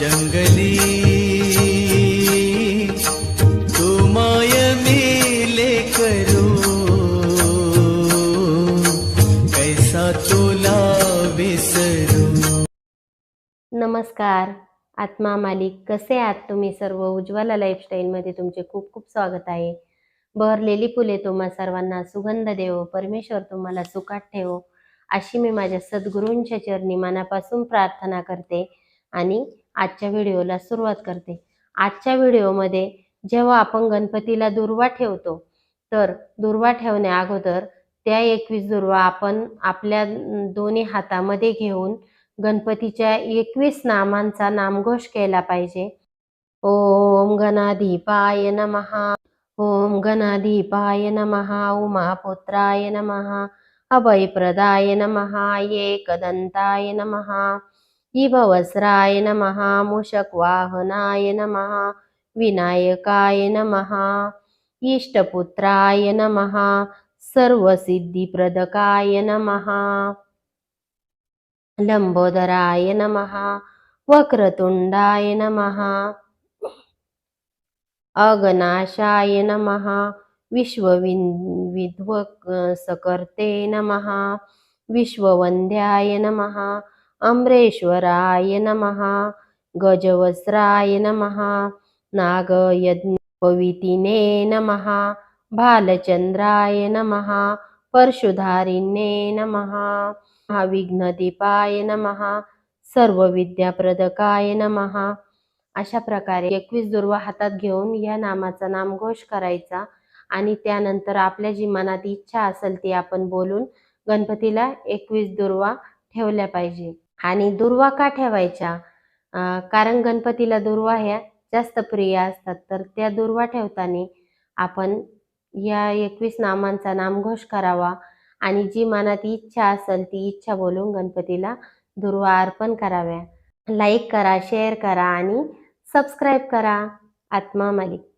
जंगली तुमाय मेले कैसा तुला विसरू नमस्कार आत्मा मालिक कसे आहात तुम्ही सर्व? उज्ज्वला लाईफस्टाईलमध्ये तुमचे खूप खूप स्वागत आहे. बहरलेली फुले तुम्हा सर्वांना सुगंध देवो परमेश्वर तुम्हाला सुखात ठेवो. अशी मी माझ्या सद्गुरूंच्या चरणी मनापासून प्रार्थना करते आणि आजच्या व्हिडिओला सुरुवात करते. आजच्या व्हिडिओमध्ये जेव्हा आपण गणपतीला दुर्वा ठेवतो तर दुर्वा ठेवण्या अगोदर त्या एकवीस दुर्वा आपण आपल्या दोन्ही हातामध्ये घेऊन गणपतीच्या एकवीस नामांचा नामघोष केला पाहिजे. ओम गणाधिपाय नमहा ओम गणाधिपाय नमहा उमापुत्राय नमहा अभयप्रदाय नमहा एकदंताय नमहा इभवस्राय नमः मूषकवाहनाय नमः विनायकाय नमः इष्टपुत्राय नमः सर्वसिद्धिप्रदकाय नमः लंबोदराय नमः वक्रतुंडाय नमः अगनाशाय नमः विश्वविद्वसकर्ते नमः विश्ववन्द्याय नमः अम्रेश्वराय नमः। गजवस्त्राय नमः। नागयज्ञपवितिने नमः। भालचन्द्राय नमः। परशुधारिणे नमः। महाविघ्नदीपाय नमः। सर्वविद्याप्रदकाय नमः। अशा प्रकारे एकवीस दुर्वा हातात घेऊन या नामाचा नामघोष करायचा आणि त्यानंतर आपल्या जी मनात इच्छा असेल ती आपण बोलून गणपतीला एकवीस दुर्वा ठेवल्या पाहिजे. आणि दुर्वा का ठेवायच्या? कारण गणपतीला दुर्वा ह्या जास्त प्रिय असतात. तर त्या दुर्वा ठेवताना आपण या एकवीस नामांचा नामघोष करावा आणि जी मनात इच्छा असेल ती इच्छा बोलून गणपतीला दुर्वा अर्पण कराव्या. लाईक करा शेअर करा आणि सबस्क्राईब करा. आत्मा मालिक.